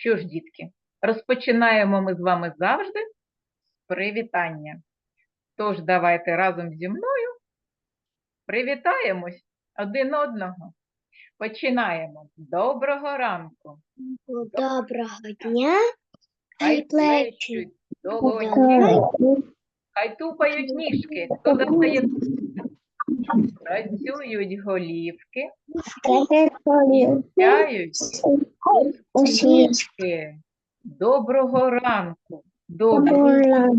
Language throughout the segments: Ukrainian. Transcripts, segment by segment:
Що ж, дітки, розпочинаємо ми з вами завжди з привітання. Тож давайте разом зі мною привітаємось один одного. Починаємо. Доброго ранку. Доброго дня. Хай плечі плещуть долоні, хай тупають ніжки, хто достає працюють голівки, сяють ніжки. Доброго ранку. Доброго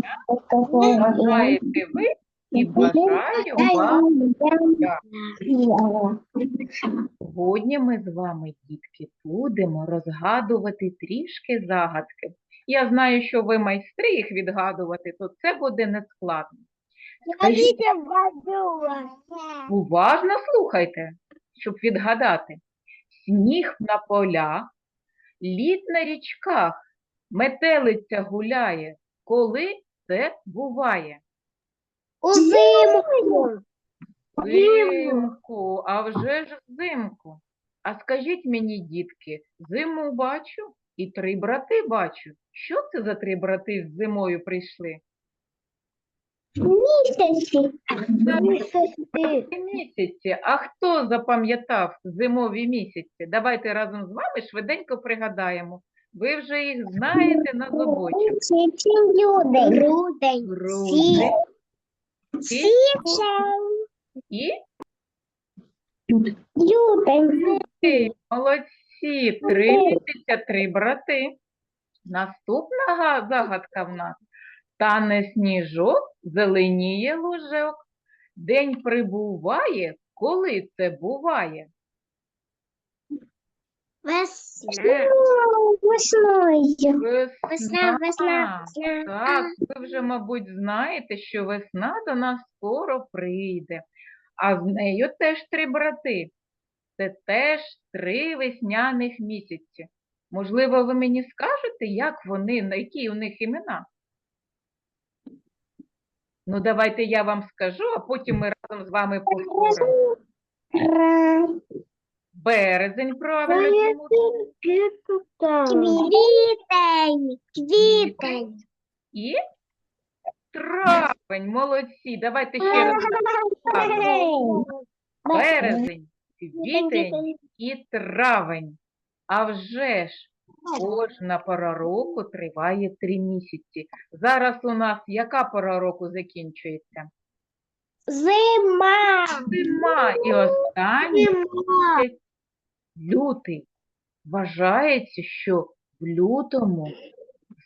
бажаєте ви і бажаю вам. Сьогодні ми з вами, дітки, будемо розгадувати трішки загадки. Я знаю, що ви майстри їх відгадувати, то це буде нескладно. Скажіть, уважно слухайте, щоб відгадати. Сніг на полях, лід на річках, метелиця гуляє. Коли це буває? Узимку. Взимку, а вже ж взимку. А скажіть мені, дітки, зиму бачу і три брати бачу. Що це за три брати з зимою прийшли? Місяці. Зимові місяці. А хто запам'ятав зимові місяці? Давайте разом з вами швиденько пригадаємо. Ви вже їх знаєте на зубочок. Грудень. Грудень. Грудень, Січень. і Лютень. Молодці, три місяця, три брати. Наступна загадка в нас. Тане сніжок, зеленіє лужок. День прибуває, коли це буває? Весна. Весною. Весна. Весна, весна, весна. Так, ви вже, мабуть, знаєте, що весна до нас скоро прийде, а з нею теж три брати. Це теж три весняних місяці. Можливо, ви мені скажете, як вони, на які у них імена? Ну, давайте я вам скажу, а потім ми разом з вами повторимо. Березень, правильно. Квітень. Квітень. І травень, молодці. Давайте ще раз. Березень, квітень і травень. А вже ж кожна пора року триває три місяці. Зараз у нас яка пора року закінчується? Зима. Зима і останній місяць лютий. Вважається, що в лютому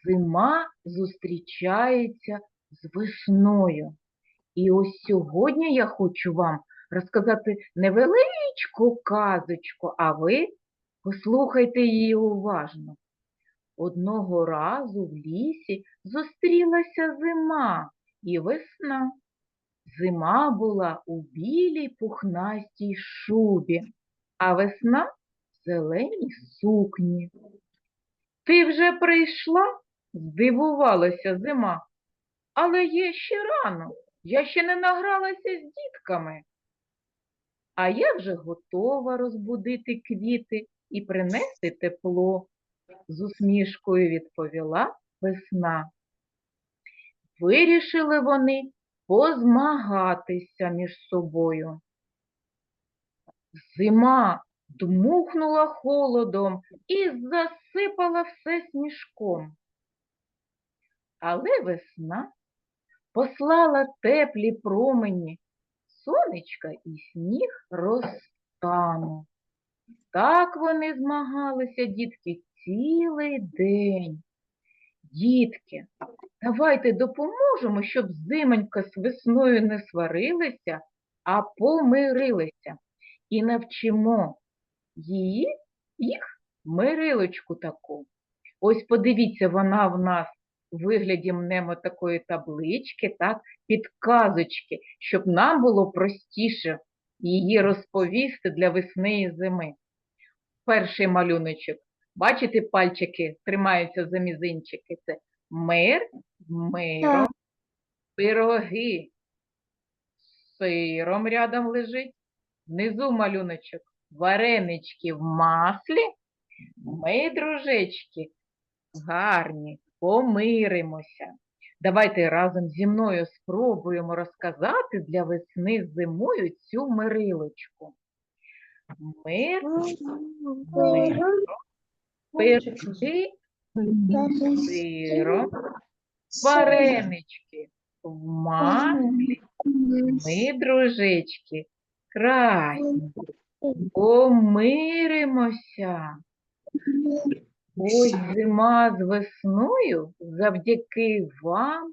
зима зустрічається з весною. І ось сьогодні я хочу вам розказати невеличку казочку, а ви послухайте її уважно. Одного разу в лісі зустрілася зима і весна. Зима була у білій пухнастій шубі, а весна в зеленій сукні. Ти вже прийшла? здивувалася зима. Але є ще рано, я ще не награлася з дітками. А я вже готова розбудити квіти і принести тепло, з усмішкою відповіла весна. Вирішили вони позмагатися між собою. Зима дмухнула холодом і засипала все сніжком. Але весна послала теплі промені, сонечка і сніг розтану. Так вони змагалися, дітки, цілий день. Дітки, давайте допоможемо, щоб зимонька з весною не сварилися, а помирилися. І навчимо її, їх мирилочку таку. Ось подивіться, вона в нас у вигляді мнемо такої таблички, так, підказочки, щоб нам було простіше її розповісти для весни і зими. Перший малюночок. Бачите, пальчики тримаються за мізинчики. Це мир з миром, пироги сиром рядом лежить. Внизу малюночок варенички в маслі. Ми, дружечки, гарні, помиримося. Давайте разом зі мною спробуємо розказати для весни зимою цю мирилочку. Мир, мир, сиро, варенички в маслі, ми, дружечки, красні, помиримося. Ось зима з весною завдяки вам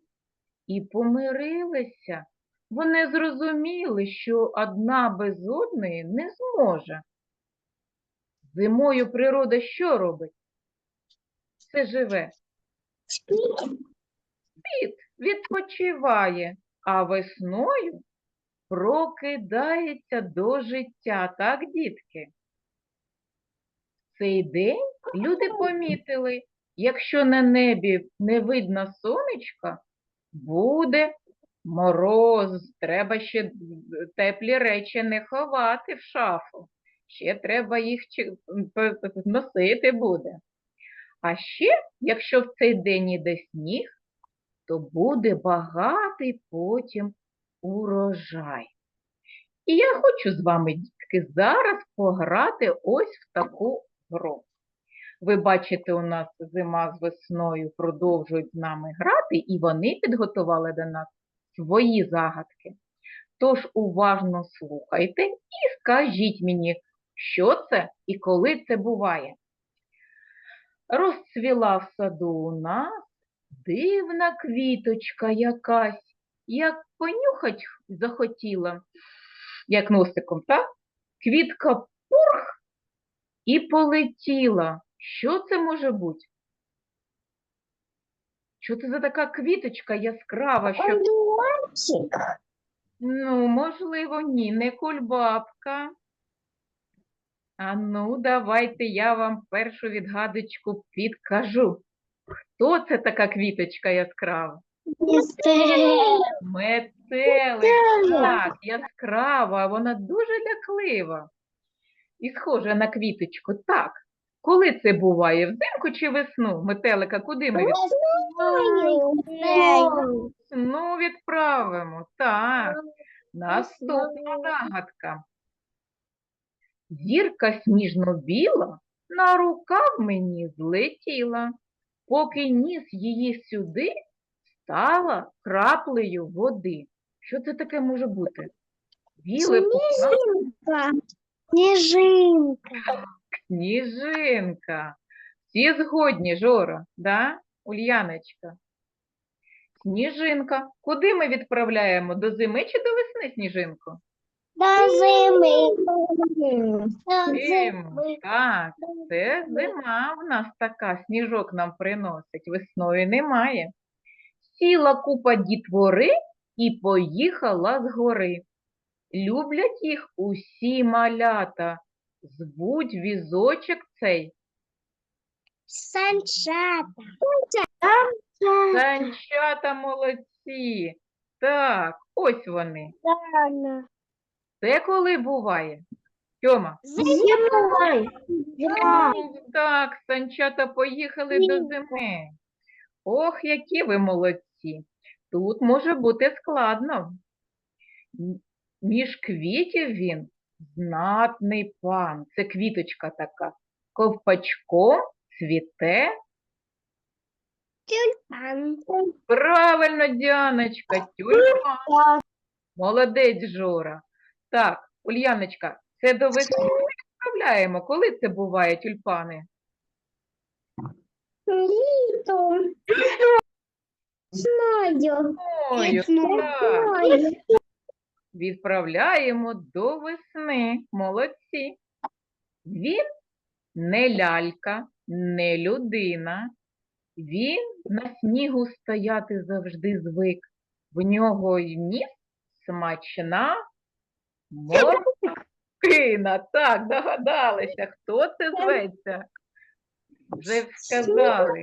і помирилися. Вони зрозуміли, що одна без одної не зможе. Зимою природа що робить? Все живе. Світ відпочиває, а весною прокидається до життя, так, дітки? В Цей день люди помітили, якщо на небі не видно сонечка, буде мороз, треба ще теплі речі не ховати в шафу, ще треба їх носити буде. А ще, якщо в цей день іде сніг, то буде багатий потім урожай. І я хочу з вами, дітки, зараз пограти ось в таку гру. Ви бачите, у нас зима з весною продовжують з нами грати, і вони підготували до нас свої загадки. Тож уважно слухайте і скажіть мені, що це і коли це буває. Розцвіла в саду у нас дивна квіточка якась, як понюхать захотіла, як носиком, так? Квітка пурх і полетіла. Що це може бути? Що це за така квіточка яскрава, що Одуванчик. Ну, можливо, ні, не кульбабка. А ну, давайте я вам першу відгадочку підкажу. Хто це така квіточка яскрава? Метелик, так, яскрава, вона дуже ляклива. І схожа на квіточку. Так. Коли це буває? Взимку чи весну? Метелика куди ми від... Весну відправимо? Так. Наступна загадка. Зірка сніжно-біла на рукав мені злетіла, поки ніс її сюди, стала краплею води. Що це таке може бути? Біле Снежинка. Сніжинка. Всі згодні, Жора, да? Ульяночка? Сніжинка. Куди ми відправляємо? До зими чи до весни сніжинку? До зими. До зими. Так, це зима в нас така, сніжок нам приносить, весною немає. Сіла купа дітвори і поїхала з гори. Люблять їх усі малята, звуть візочок цей. Санчата. Санчата молодці. Так, ось вони. Це коли буває? Тьома? Зимой. Ну, Так, санчата поїхали до зими. Ох, які ви молодці. Тут може бути складно. Між квітів він знатний пан. Це квіточка така. Ковпачком цвіте. Правильно, Діаночка, тюльпан. Молодець, Жора. Так, Ульяночка, це до весни відправляємо. Коли це буває, тюльпани? Літом. Знаю. Ой, так. Відправляємо до весни. Молодці. Він не лялька, не людина. Він на снігу стояти завжди звик. В нього й ніс смачна моркина. Так, догадалися, хто це зветься? Вже сказали.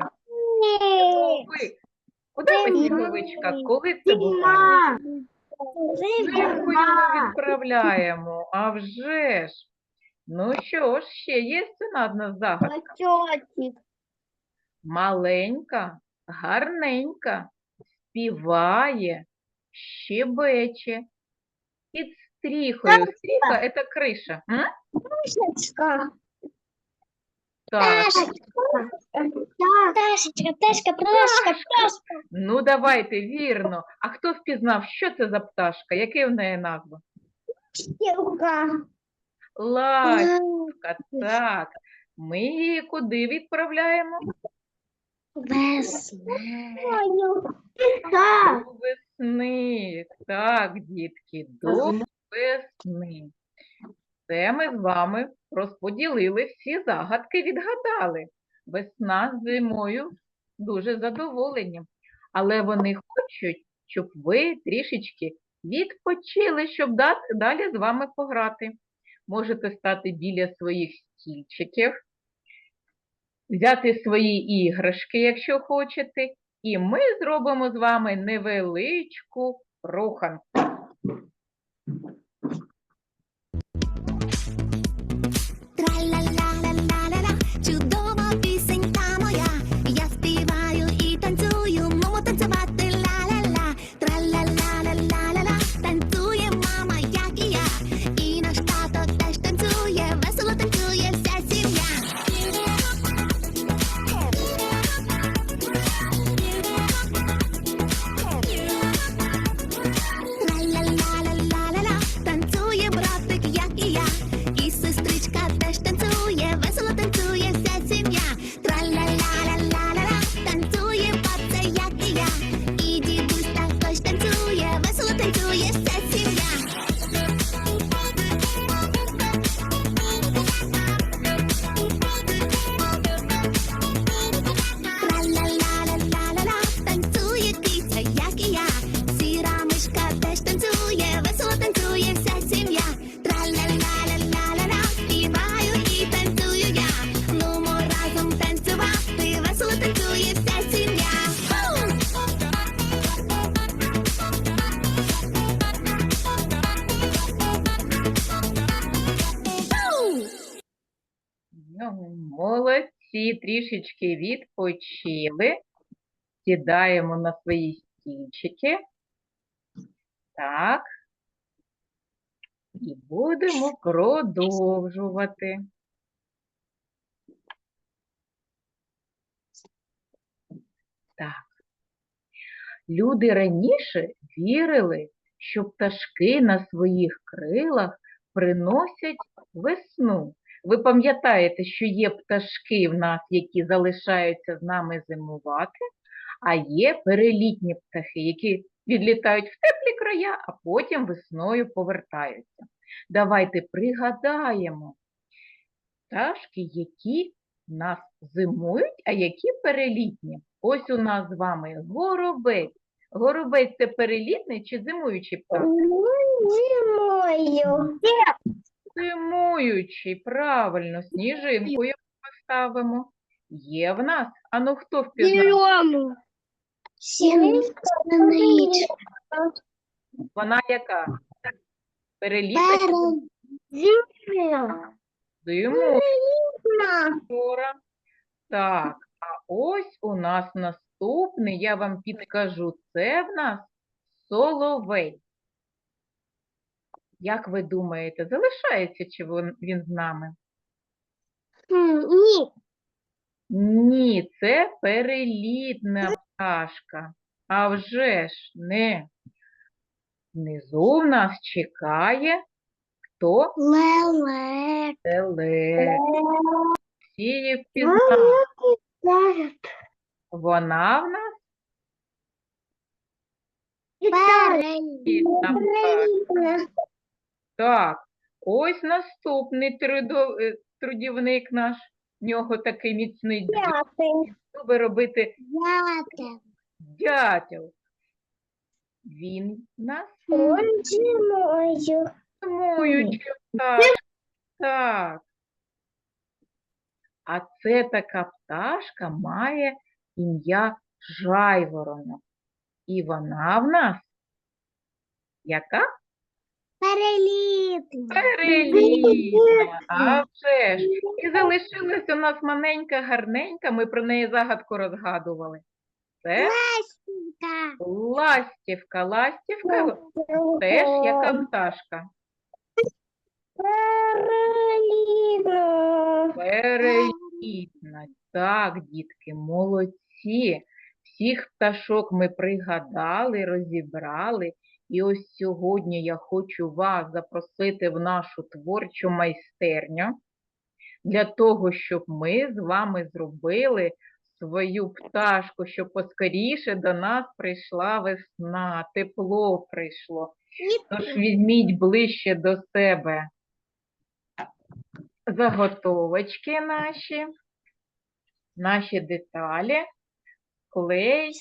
Куди ви, сніговичка? Коли це буває? Взимку його відправляємо, а вже ж. Ну що ж, ще є у одна загадка. Маленька, гарненька, співає, щебече. Під стріхою. Стріха – це криша. М? Пташечка. Так, Пташечка, пташка, пташка, пташка. ну давайте, вірно. А хто впізнав, що це за пташка? Яка в неї назва? Пташка. Ластівка, так. Ми її куди відправляємо? Весною. Так. До весни. Так, дітки, до весни. Це ми з вами розподілили всі загадки, відгадали. Весна з зимою дуже задоволені. Але вони хочуть, щоб ви трішечки відпочили, щоб далі з вами пограти. Можете стати біля своїх стільчиків, взяти свої іграшки, якщо хочете, і ми зробимо з вами невеличку руханку. Трішечки відпочили. Сідаємо на свої стільчики. Так. І будемо продовжувати. Так. Люди раніше вірили, що пташки на своїх крилах приносять весну. Ви пам'ятаєте, що є пташки в нас, які залишаються з нами зимувати, а є перелітні птахи, які відлітають в теплі края, а потім весною повертаються. Давайте пригадаємо пташки, які в нас зимують, а які перелітні. Ось у нас з вами горобець. Горобець це перелітний чи зимуючий птах? Зимою. Зимуючий, правильно, сніжинку яку ми ставимо. Є в нас. А ну хто впізнав? Зелену. Синичка. Вона яка? Перелітна чи Зимою. зимуюча? Так, а ось у нас наступний, я вам підкажу, це в нас соловей. Як ви думаєте, залишається чи він, з нами? Ні. Ні, це перелітна пташка. А вже ж не. Внизу в нас чекає хто? Лелек. Теле. Всі її впізнають. Вона в нас перелітна пташка. Так, ось наступний трудо- е, трудівник наш. В нього такий міцний. П'ятий. Любить робити П'ятий. дятел. Він нас Он зимою. зимуючий пташка. Так. А це така пташка має ім'я Жайворонок. І вона в нас яка? Перелітний. Перелітна. А вже ж. І залишилась у нас маленька, гарненька, ми про неї загадку розгадували. Це Да. ластівка. Ластівка теж яка пташка. Каролина. Перелітна. Так, дітки, молодці. Всіх пташок ми пригадали, розібрали. І ось сьогодні я хочу вас запросити в нашу творчу майстерню для того, щоб ми з вами зробили свою пташку, щоб поскоріше до нас прийшла весна, тепло прийшло. Тож візьміть ближче до себе заготовочки наші, наші деталі, клей.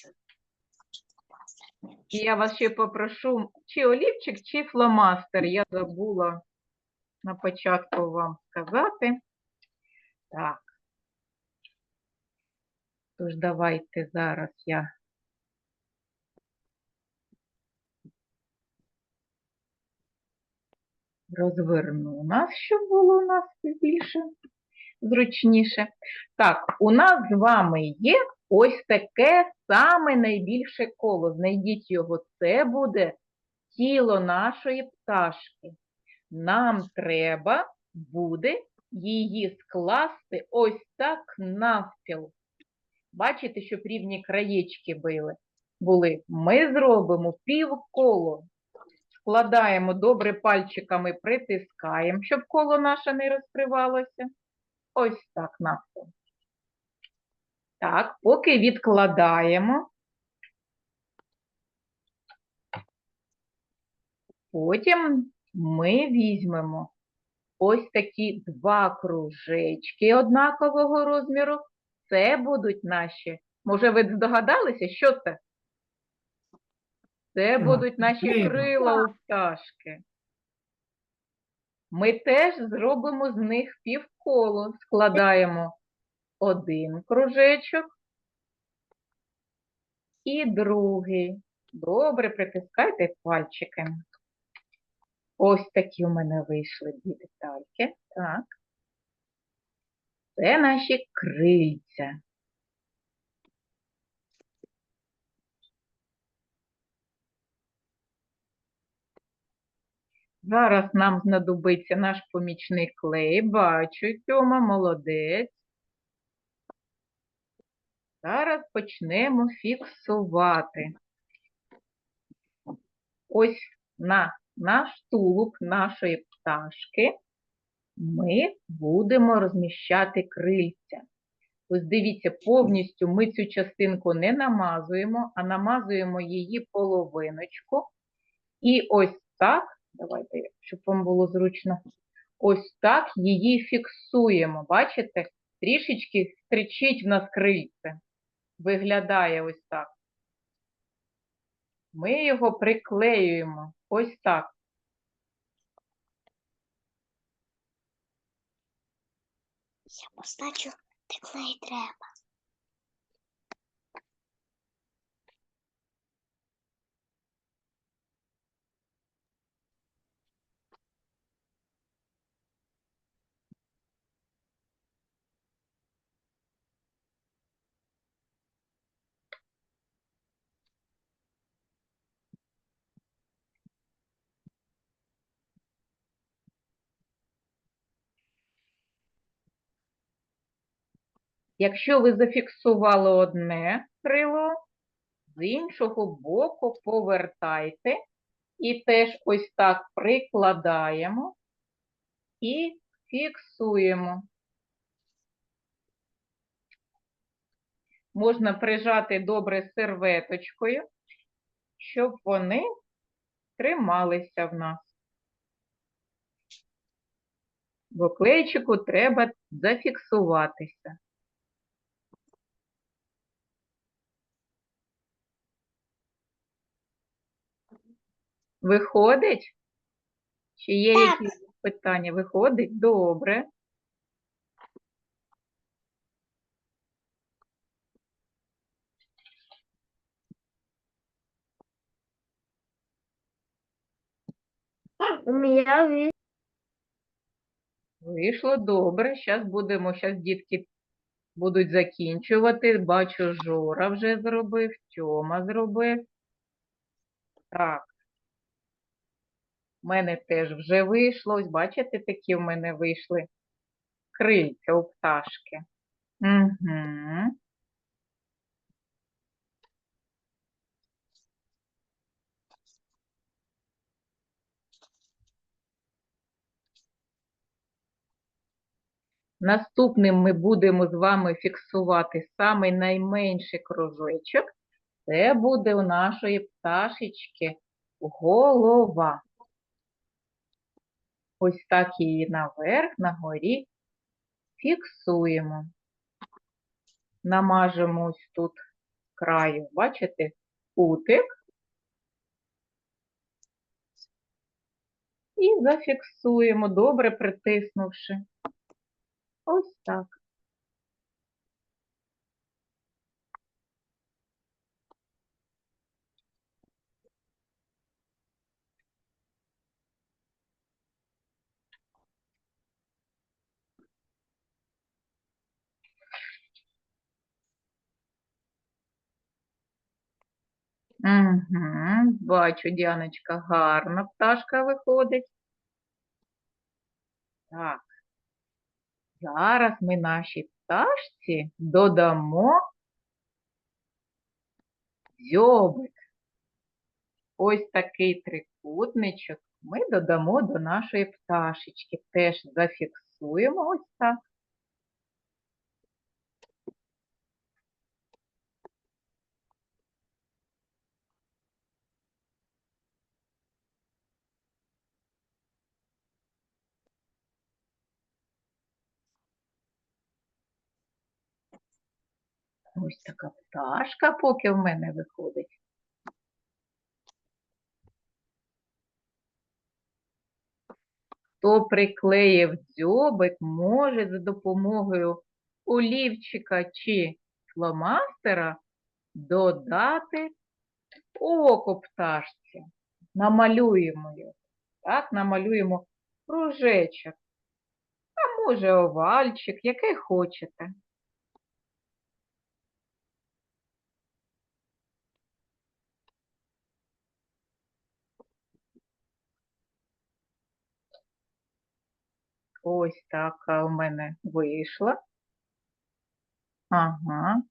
І я вас ще попрошу, чи олівчик, чи фломастер. Я забула на початку вам сказати. Так. Тож давайте зараз я розверну нас, щоб було у нас більше зручніше. Так, у нас з вами є ось таке саме найбільше коло. Знайдіть його. Це буде тіло нашої пташки. Нам треба буде її скласти ось так навпіл. Бачите, щоб рівні краєчки били, були. Ми зробимо півколо. Складаємо добре пальчиками, притискаємо, щоб коло наше не розкривалося. Ось так навпіл. Так, поки відкладаємо. Потім ми візьмемо ось такі два кружечки однакового розміру. Це будуть наші. Може, ви здогадалися, що це? Це будуть наші крила у пташки. Ми теж зробимо з них півколо. Складаємо один кружечок і другий. Добре, притискайте пальчиками. Ось такі у мене вийшли дві детальки. Так. Це наші крильця. Зараз нам знадобиться наш помічний клей. Бачу, Тьома, молодець. Зараз почнемо фіксувати. Ось на наш тулуб нашої пташки ми будемо розміщати крильця. Ось дивіться, повністю ми цю частинку не намазуємо, а намазуємо її половиночку. І ось так, давайте, щоб вам було зручно, ось так її фіксуємо. Бачите? Трішечки стрічить в нас крильце. Виглядає ось так. Ми його приклеюємо ось так. Я позначу, де клей треба. Якщо ви зафіксували одне крило, з іншого боку повертайте і теж ось так прикладаємо і фіксуємо. Можна прижати добре серветочкою, щоб вони трималися в нас. Бо клейчику треба зафіксуватися. Виходить? Чи є Так. якісь питання? Виходить? Добре. У меня Вийшло добре. Зараз будемо, зараз дітки будуть закінчувати. Бачу, Жора вже зробив, Тьома зробив. Так. У мене теж вже вийшло. Ось бачите, такі в мене вийшли крильця у пташки. Угу. Наступним ми будемо з вами фіксувати самий найменший кружечок. Це буде у нашої пташечки голова. Ось так її наверх, на горі фіксуємо. Намажемо ось тут краю, бачите, кутик. І зафіксуємо, добре притиснувши. Ось так. Угу, бачу, Діаночка, гарна пташка виходить. Так. Зараз ми нашій пташці додамо дзьобик. Ось такий трикутничок ми додамо до нашої пташечки. Теж зафіксуємо ось так. Ось така пташка поки в мене виходить. Хто приклеїв дзьобик, може за допомогою олівчика чи фломастера додати око пташці. Намалюємо його. Так, намалюємо кружечок. А може овальчик, який хочете. Ось така у мене вийшла. Ага.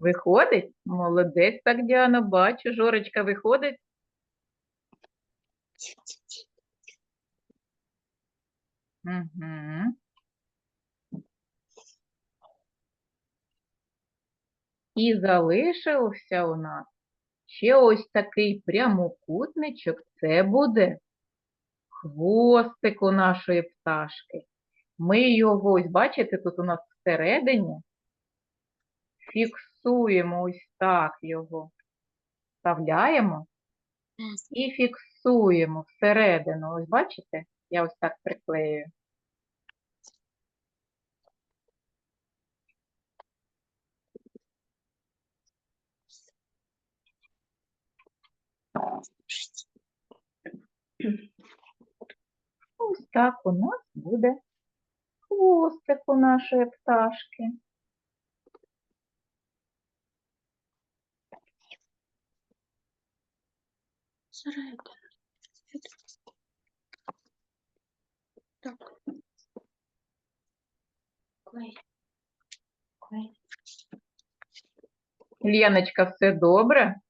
Виходить? Молодець так, Діана, бачу. Жорочка виходить. Угу. І залишився у нас ще ось такий прямокутничок. Це буде хвостик у нашої пташки. Ми його, ось бачите, тут у нас всередині фіксуємо ось так його. Вставляємо і фіксуємо всередину. Ось бачите? Я ось так приклею. Ось так у нас буде хвостик у нашої пташки. Так. Леночка, все добре?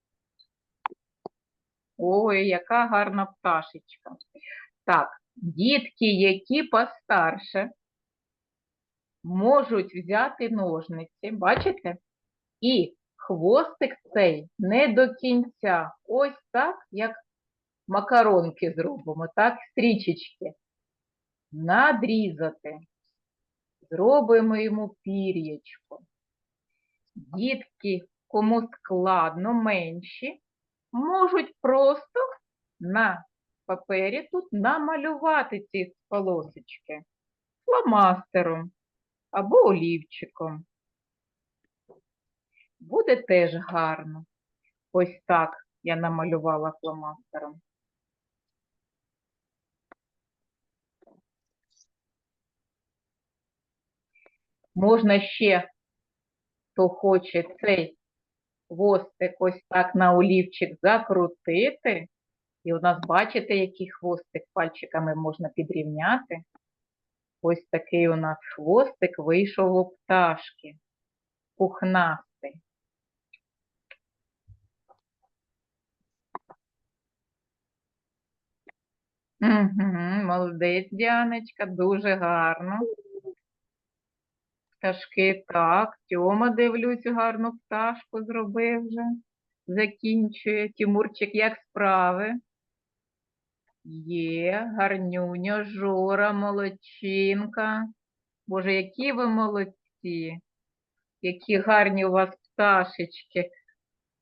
Ой, яка гарна пташечка. Так, дітки, які постарше, можуть взяти ножниці, бачите? І хвостик цей не до кінця. Ось так, як макаронки зробимо, так, стрічечки. Надрізати. Зробимо йому пір'ячко. Дітки, кому складно, менші, можуть просто на папері тут намалювати ці полосочки фломастером або олівчиком. Буде теж гарно. Ось так я намалювала фломастером. Можна ще, хто хоче цей хвостик ось так на олівчик закрутити. І у нас, бачите, який хвостик пальчиками можна підрівняти. Ось такий у нас хвостик вийшов у пташки. Пухнастий. Угу, молодець, Діаночка, дуже гарно. Пташки, так. Тьома, дивлюсь, гарну пташку зробив вже. Закінчує. Тимурчик, як справи? Є, гарнюньо, Жора, молодчинка. Боже, які ви молодці. Які гарні у вас пташечки.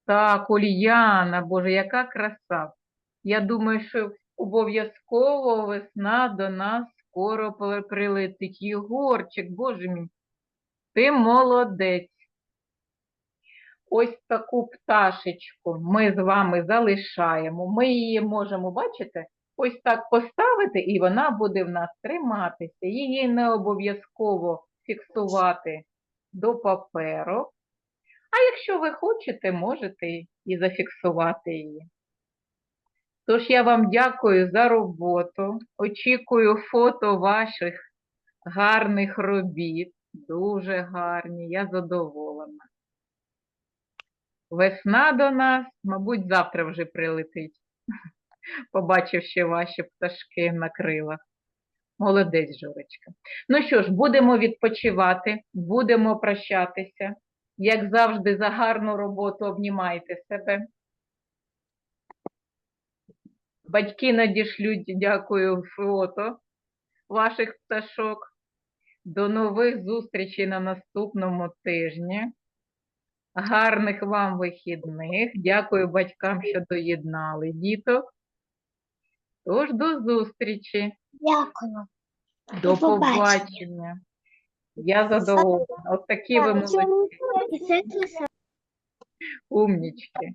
Так, Ульяна, Боже, яка краса. Я думаю, що обов'язково весна до нас скоро прилетить. Єгорчик, Боже мій, ти молодець. Ось таку пташечку ми з вами залишаємо. Ми її можемо, бачите, ось так поставити, і вона буде в нас триматися. Її не обов'язково фіксувати до паперу. А якщо ви хочете, можете і зафіксувати її. Тож я вам дякую за роботу. Очікую фото ваших гарних робіт. Дуже гарні, я задоволена. Весна до нас, мабуть, завтра вже прилетить, побачивши ваші пташки на крилах. Молодець, Жорочка. Ну що ж, будемо відпочивати, будемо прощатися. Як завжди, за гарну роботу обнімайте себе. Батьки надішлють, дякую, фото ваших пташок. До нових зустрічей на наступному тижні. Гарних вам вихідних. Дякую батькам, що доєднали діток. Тож до зустрічі. Дякую. До побачення. Я задоволена. От такі ви молодці, умнічки.